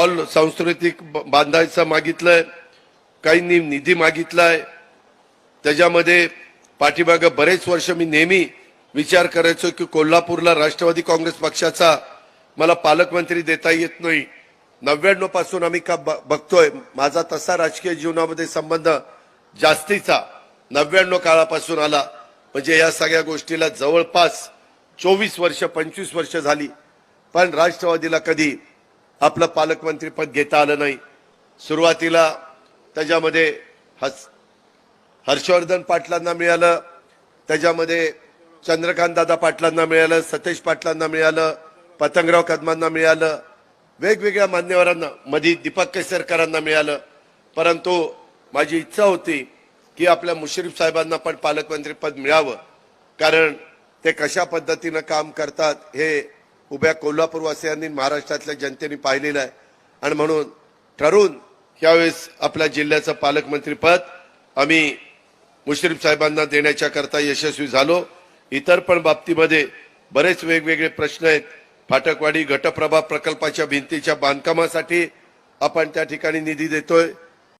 Hall सांस्कृतिक ब- बांधायचं मागितलंय काहींनी निधी मागितलाय. त्याच्यामध्ये पाठीमागं बरेच वर्ष मी नेहमी विचार करायचो की कोल्हापूरला राष्ट्रवादी काँग्रेस पक्षाचा मला पालकमंत्री देता येत नाही. नव्याण्णवपासून आम्ही का ब- बघतोय. माझा तसा राजकीय जीवनामध्ये संबंध जास्तीचा नव्याण्णव काळापासून आला. म्हणजे या सगळ्या गोष्टीला जवळपास चोवीस वर्ष पंचवीस वर्ष झाली. पण राष्ट्रवादीला कधी आपलं पालकमंत्रीपद घेता आलं नाही. सुरुवातीला त्याच्यामध्ये हस हर्षवर्धन पाटलांना मिळालं. त्याच्यामध्ये चंद्रकांत दादा पाटलांना मिळालं सतेज पाटलांना मिळालं पतंगराव कदमांना मिळालं. वेगवेगळ्या मान्यवरांना मधी दीपक केसरकरांना मिळालं. परंतु माझी इच्छा होती की आपल्या मुश्रीफ साहेबांना पण पालकमंत्रीपद मिळावं. कारण ते कशा पद्धतीनं काम करतात हे उभ्या कोल्हापूरवासियांनी महाराष्ट्रातल्या जनतेने पाहिलेलं आहे. आणि म्हणून ठरवून यावेळेस आपल्या जिल्ह्याचं पालकमंत्रीपद आम्ही मुश्रीफ साहेबांना देण्याच्या करता यशस्वी झालो. इतर पण बाबतीमध्ये बरेच वेगवेगळे प्रश्न आहेत. फाटकवाडी घटप्रभा प्रकल्पाच्या भिंतीच्या बांधकामासाठी आपण त्या ठिकाणी निधी देतोय.